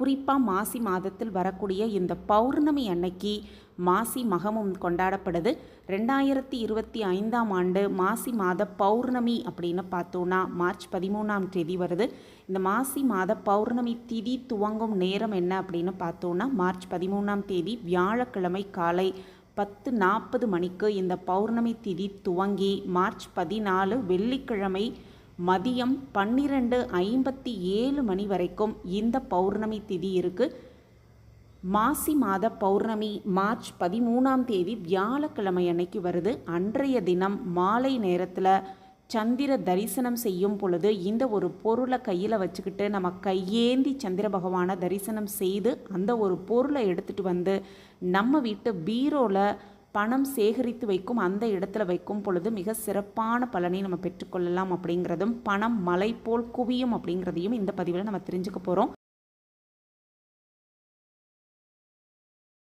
குறிப்பாக மாசி மாதத்தில் வரக்கூடிய இந்த பௌர்ணமி அன்னைக்கு மாசி மகமும் கொண்டாடப்படுது. ரெண்டாயிரத்தி இருபத்தி ஐந்தாம் ஆண்டு மாசி மாத பௌர்ணமி அப்படின்னு பார்த்தோன்னா மார்ச் பதிமூணாம் தேதி வருது. இந்த மாசி மாத பௌர்ணமி திதி துவங்கும் நேரம் என்ன அப்படின்னு பார்த்தோன்னா மார்ச் பதிமூணாம் தேதி வியாழக்கிழமை காலை பத்து நாற்பது மணிக்கு இந்த பௌர்ணமி திதி துவங்கி மார்ச் பதினாலு வெள்ளிக்கிழமை மதியம் பன்னிரெண்டு ஐம்பத்தி ஏழு மணி வரைக்கும் இந்த பௌர்ணமி திதி இருக்குது மாசி மாத பௌர்ணமி மார்ச் பதிமூணாம் தேதி வியாழக்கிழமை அன்னைக்கு வருது. அன்றைய தினம் மாலை நேரத்தில் சந்திர தரிசனம் செய்யும் பொழுது இந்த ஒரு பொருளை கையில் வச்சுக்கிட்டு நம்ம கையேந்தி சந்திர பகவானை தரிசனம் செய்து அந்த ஒரு பொருளை எடுத்துகிட்டு வந்து நம்ம வீட்டு பீரோவில் பணம் சேகரித்து வைக்கும் அந்த இடத்துல வைக்கும் பொழுது மிக சிறப்பான பலனை நம்ம பெற்றுக்கொள்ளலாம் அப்படிங்கிறதும் பணம் மலை போல் குவியும் அப்படிங்கிறதையும் இந்த பதிவில் நம்ம தெரிஞ்சுக்க போகிறோம்